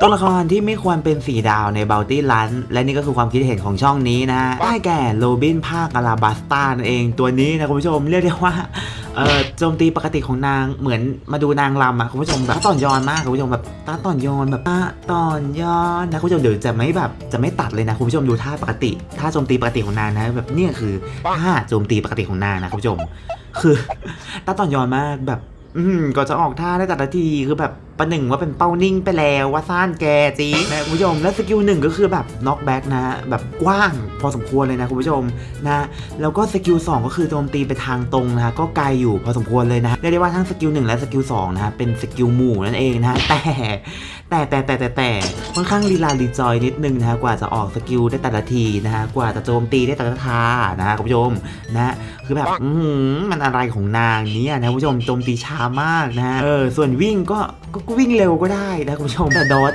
ตัวละครที่ไม่ควรเป็นสีดาวใน Bounty Run และนี่ก็คือความคิดเห็นของช่องนี้นะฮะได้แก่โรบินภาคอาราบัสตานั่นเองตัวนี้นะคุณผู้ชมเรียกได้ว่าเออโจมตีปกติของนางเหมือนมาดูนางรำอะคุณผู้ชมแบบตาต่อนยอนมากคุณผู้ชมแบบตาต่อนยอนแบบตาต่อนยอนนะคุณผู้ชมเดี๋ยวจะไม่แบบจะไม่ตัดเลยนะคุณผู้ชมดูท่าปกติท่าโจมตีปกติของนางนะแบบเนี่ยคือท่าโจมตีปกติของนางนะคุณผู้ชม คือตาต่อนยอนมากแบบ อืมก็จะออกท่าได้แต่ละทีคือแบบ ประหนึ่งว่าเป็นเป้านิ่งไปแล้วว่าซ่านแกจีนะคุณผู้ชมและสกิลหนึ่งก็คือแบบน็อกแบ็กนะแบบกว้างพอสมควรเลยนะคุณผู้ชมนะแล้วก็สกิล2ก็คือโจมตีไปทางตรงนะก็ไกลอยู่พอสมควรเลยนะเรียกได้ว่าทั้งสกิล1และสกิล2นะฮะเป็นสกิลหมู่นั่นเองนะแต่แต่แต่แต่แต่แต่ค่อนข้างลีลาลีจอยนิดนึงนะกว่าจะออกสกิลได้แต่ละทีนะฮะกว่าจะโจมตีได้แต่ละท่านะฮะคุณผู้ชมนะคือแบบมันอะไรของนางเนี่ยนะคุณผู้ชมโจมตีช้ามากนะเออส่วนวิ่งก็ก็ก็วิ่งเร็วก็ได้นะคุณผู้ชมแต่ดอท